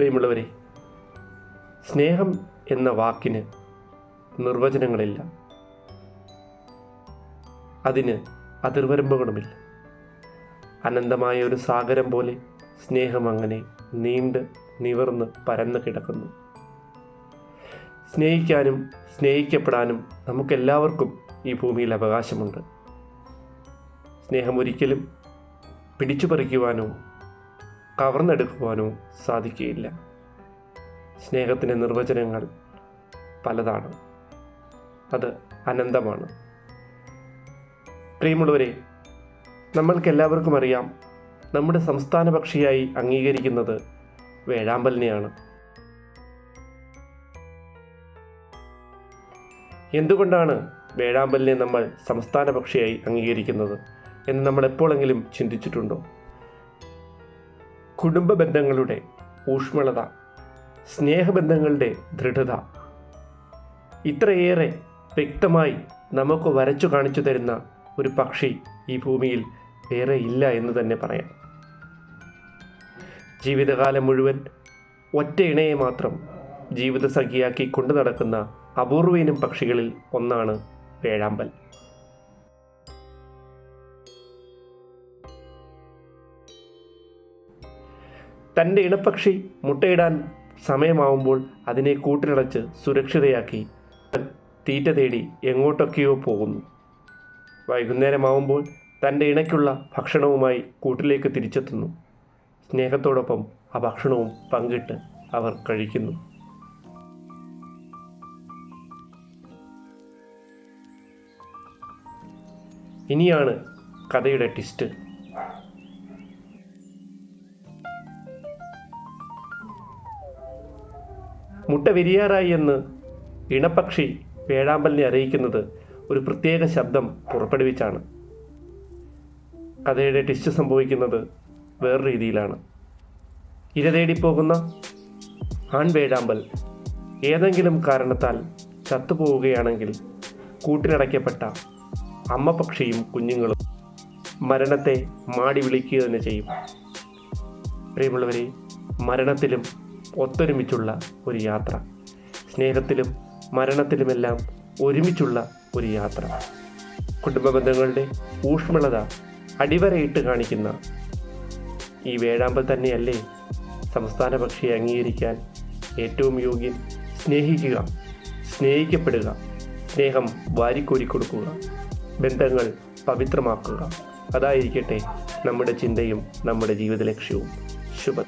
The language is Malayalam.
പ്രിയമുള്ളവരെ സ്നേഹം എന്ന വാക്കിന് നിർവചനങ്ങളില്ല. അതിന് അതിർവരമ്പുകളുമില്ല. അനന്തമായ ഒരു സാഗരം പോലെ സ്നേഹം അങ്ങനെ നീണ്ട് നിവർന്ന് പരന്ന് കിടക്കുന്നു. സ്നേഹിക്കാനും സ്നേഹിക്കപ്പെടാനും നമുക്കെല്ലാവർക്കും ഈ ഭൂമിയിൽ അവകാശമുണ്ട്. സ്നേഹം ഒരിക്കലും പിടിച്ചു പറിക്കുവാനോ കവർന്നെടുക്കുവാനോ സാധിക്കുകയില്ല. സ്നേഹത്തിന്റെ നിർവചനങ്ങൾ പലതാണ്. അത് അനന്തമാണ്. പ്രിയമുള്ളവരെ നമ്മൾക്കെല്ലാവർക്കും അറിയാം നമ്മുടെ സംസ്ഥാന പക്ഷിയായി അംഗീകരിക്കുന്നത് വേഴാമ്പലിനെയാണ്. എന്തുകൊണ്ടാണ് വേഴാമ്പലിനെ നമ്മൾ സംസ്ഥാന പക്ഷിയായി അംഗീകരിക്കുന്നത് എന്ന് നമ്മൾ എപ്പോഴെങ്കിലും ചിന്തിച്ചിട്ടുണ്ടോ? കുടുംബ ബന്ധങ്ങളുടെ ഊഷ്മളത സ്നേഹബന്ധങ്ങളുടെ ദൃഢത. ഇത്രയേറെ വ്യക്തമായി നമുക്ക് വരച്ചു കാണിച്ചു തരുന്ന ഒരു പക്ഷി ഈ ഭൂമിയിൽ വേറെ ഇല്ല എന്ന് തന്നെ പറയാം. ജീവിതകാലം മുഴുവൻ ഒറ്റ ഇണയെ മാത്രം ജീവിതസഖിയാക്കി കൊണ്ടു നടക്കുന്ന അപൂർവയിനം പക്ഷികളിൽ ഒന്നാണ് വേഴാമ്പൽ. തന്റെ ഇണപ്പക്ഷി മുട്ടയിടാൻ സമയമാവുമ്പോൾ അതിനെ കൂട്ടിലടച്ച് സുരക്ഷിതയാക്കി. തീറ്റ തേടി എങ്ങോട്ടൊക്കെയോ പോകുന്നു. വൈകുന്നേരമാവുമ്പോൾ തന്റെ ഇണയ്ക്കുള്ള ഭക്ഷണവുമായി കൂട്ടിലേക്ക് തിരിച്ചെത്തുന്നു. സ്നേഹത്തോടൊപ്പം ആ ഭക്ഷണവും പങ്കിട്ട് അവർ കഴിക്കുന്നു. ഇനിയാണ് കഥയുടെ ട്വിസ്റ്റ്. മുട്ട വിരിയാറായി എന്ന് ഇണപ്പക്ഷി വേഴാമ്പലിനെ അറിയിക്കുന്നത് ഒരു പ്രത്യേക ശബ്ദം പുറപ്പെടുവിച്ചാണ്. കഥയുടെ ടിസ്റ്റ് സംഭവിക്കുന്നത് വേറെ രീതിയിലാണ്. ഇര തേടിപ്പോകുന്ന ആൺവേഴാമ്പൽ ഏതെങ്കിലും കാരണത്താൽ ചത്തുപോവുകയാണെങ്കിൽ കൂട്ടിലടയ്ക്കപ്പെട്ട അമ്മ പക്ഷിയും കുഞ്ഞുങ്ങളും മരണത്തെ മാടി വിളിക്കുക തന്നെ ചെയ്യും. പ്രിയമുള്ളവരെ മരണത്തിലും ഒത്തൊരുമിച്ചുള്ള ഒരു യാത്ര. സ്നേഹത്തിലും മരണത്തിലുമെല്ലാം ഒരുമിച്ചുള്ള ഒരു യാത്ര. കുടുംബ ബന്ധങ്ങളുടെ ഊഷ്മളത അടിവരയിട്ട് കാണിക്കുന്ന ഈ വേഴാമ്പൽ തന്നെയല്ലേ സംസ്ഥാന പക്ഷിയെ അംഗീകരിക്കാൻ ഏറ്റവും യോഗ്യൻ. സ്നേഹിക്കുക സ്നേഹിക്കപ്പെടുക സ്നേഹം വാരിക്കോരി കൊടുക്കുക ബന്ധങ്ങൾ പവിത്രമാക്കുക. അതായിരിക്കട്ടെ നമ്മുടെ ചിന്തയും നമ്മുടെ ജീവിത ലക്ഷ്യവും. ശുഭ